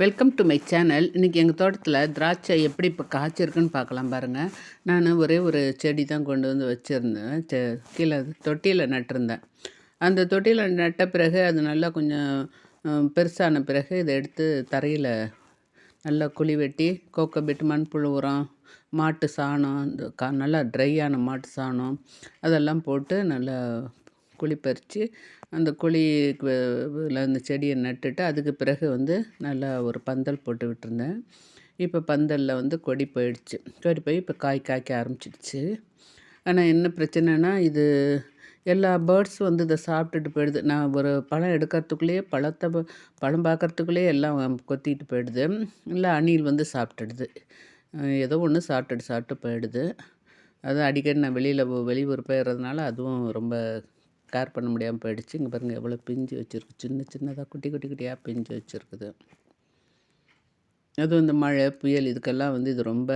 Welcome to my channel இன்றைக்கி எங்கள் தோட்டத்தில் திராட்சை எப்படி இப்போ காய்ச்சிருக்குன்னு பார்க்கலாம் பாருங்கள் நான் ஒரே ஒரு செடி தான் கொண்டு வந்து வச்சுருந்தேன். செ கீழே தொட்டியில் நட்டிருந்தேன். அந்த தொட்டியில் நட்ட பிறகு அது நல்லா கொஞ்சம் பெருசான பிறகு இதை எடுத்து தரையில் நல்லா குழி வெட்டி கோகோபிட் மண்புழு உரம் மாட்டு சாணம் இந்த கா நல்லா ட்ரையான மாட்டு சாணம் அதெல்லாம் போட்டு நல்லா குழி பறித்து அந்த குழி அந்த செடியை நட்டுட்டு அதுக்கு பிறகு வந்து நல்லா ஒரு பந்தல் போட்டு விட்டுருந்தேன். இப்போ பந்தலில் வந்து கொடி போயிடுச்சு. கொடி போய் இப்போ காய் காய்க்க ஆரம்பிச்சிடுச்சு. ஆனால் என்ன பிரச்சனைனா இது எல்லா பேர்ட்ஸ் வந்து இதை சாப்பிட்டுட்டு போயிடுது. நான் ஒரு பழம் எடுக்கிறதுக்குள்ளேயே பழத்தை பழம் பார்க்குறதுக்குள்ளேயே எல்லாம் கொத்திட்டு போயிடுது. இல்லை அணில் வந்து சாப்பிட்டுடுது. ஏதோ ஒன்று சாப்பிட்டுட்டு சாப்பிட்டு போயிடுது. அதுவும் அடிக்கடி நான் வெளியில் வெளியூர் போயிடுறதுனால அதுவும் ரொம்ப கேர் பண்ண முடியாமல் போயிடுச்சு. இங்கே பாருங்கள் எவ்வளோ பிஞ்சு வச்சுருக்கு. சின்ன சின்னதாக குட்டி குட்டி குட்டியாக பிஞ்சு வச்சுருக்குது. அதுவும் இந்த மழை புயல் இதுக்கெல்லாம் வந்து இது ரொம்ப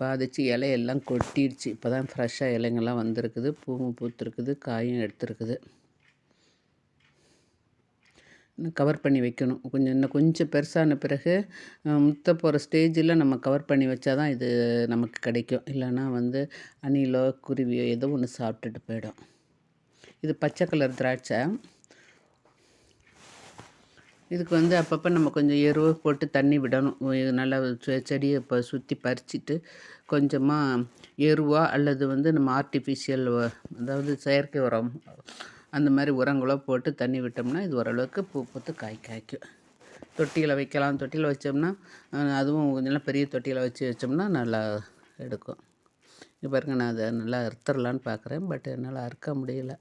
பாதிச்சு இலையெல்லாம் கொட்டிடுச்சு இப்போ தான் ஃப்ரெஷ்ஷாக இலைங்கெல்லாம் வந்திருக்குது. பூவும் பூத்துருக்குது காயும் எடுத்துருக்குது. இன்னும் கவர் பண்ணி வைக்கணும். கொஞ்சம் இன்னும் கொஞ்சம் பெருசான பிறகு முத்த போகிற ஸ்டேஜில் நம்ம கவர் பண்ணி வச்சா தான் இது நமக்கு கிடைக்கும். இல்லைன்னா வந்து அணிலோ குருவியோ ஏதோ ஒன்று சாப்பிட்டுட்டு போயிடும். இது பச்சை கலர் திராட்சை. இதுக்கு வந்து அப்பப்போ நம்ம கொஞ்சம் எருவு போட்டு தண்ணி விடணும். இது நல்லா செ- செடியை இப்போ சுற்றி பறிச்சிட்டு கொஞ்சமாக எருவா அல்லது வந்து நம்ம ஆர்டிஃபிஷியல் அதாவது செயற்கை உரம் அந்த மாதிரி உரங்களோ போட்டு தண்ணி விட்டோம்னா இது ஓரளவுக்கு பூ பூத்து காய் காய்க்கும். தொட்டியில் வைக்கலாம். தொட்டியில் வச்சோம்னா அதுவும் கொஞ்சம் பெரிய தொட்டியில் வச்சு வச்சோம்னா நல்லா எடுக்கும். இப்போ பாருங்க நான் அதை நல்லா அறுத்துடலான்னு பார்க்குறேன் பட் என்னால் அறுக்க முடியல.